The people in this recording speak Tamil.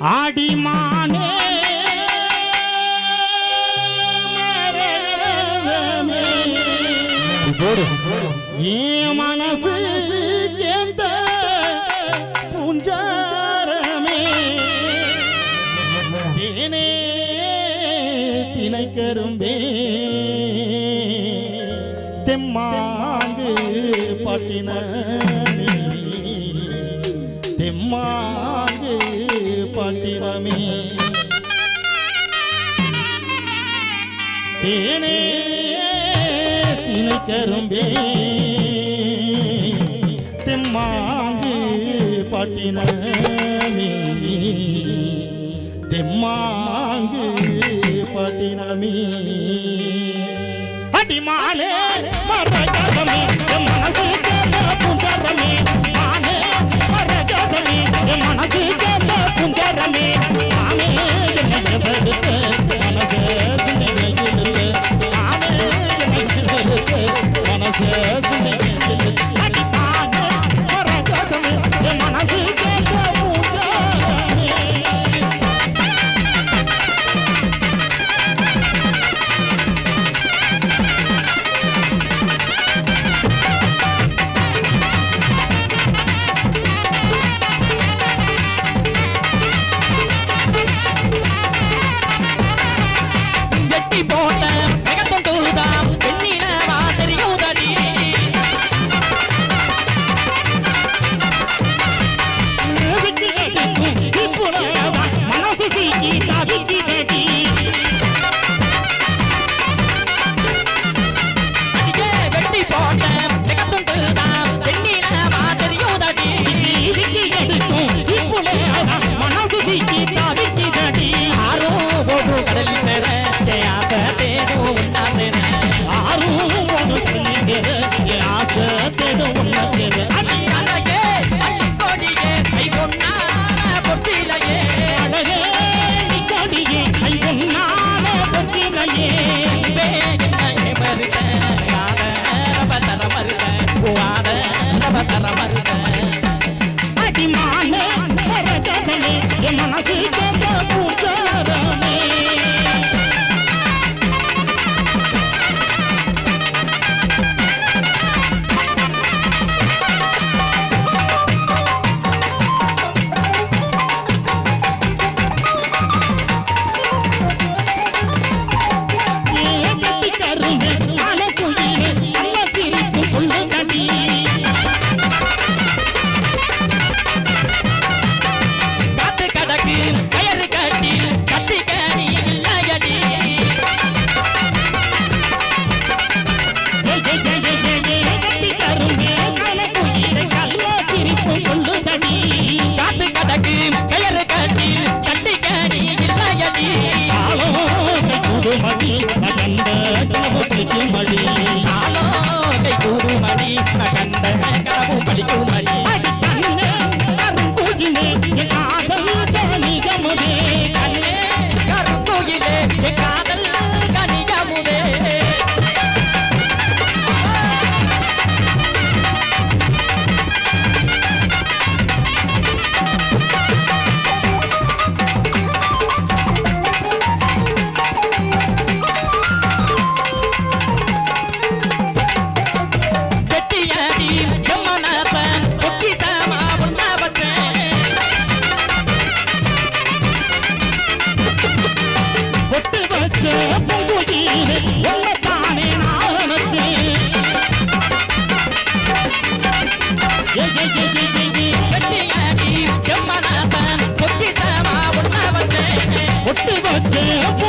ஆடிமானே. ஏன் மனசு எந்த புஞ்சாரமே. தேனே தினை கரும்பே தெம்மாங்கு பாட்டின தெம்மாங்கு காட்டினமே. தேனே தினை கரும்பே தெம்மாங்கு பாட்டினமே. தெம்மாங்கு பாட்டினமே. அடிமாலே மரகதமே. तारी மணி காலோ கை கூறு மணி கண்ட கனவு பலிக்கும் ஒட்டு போச்சு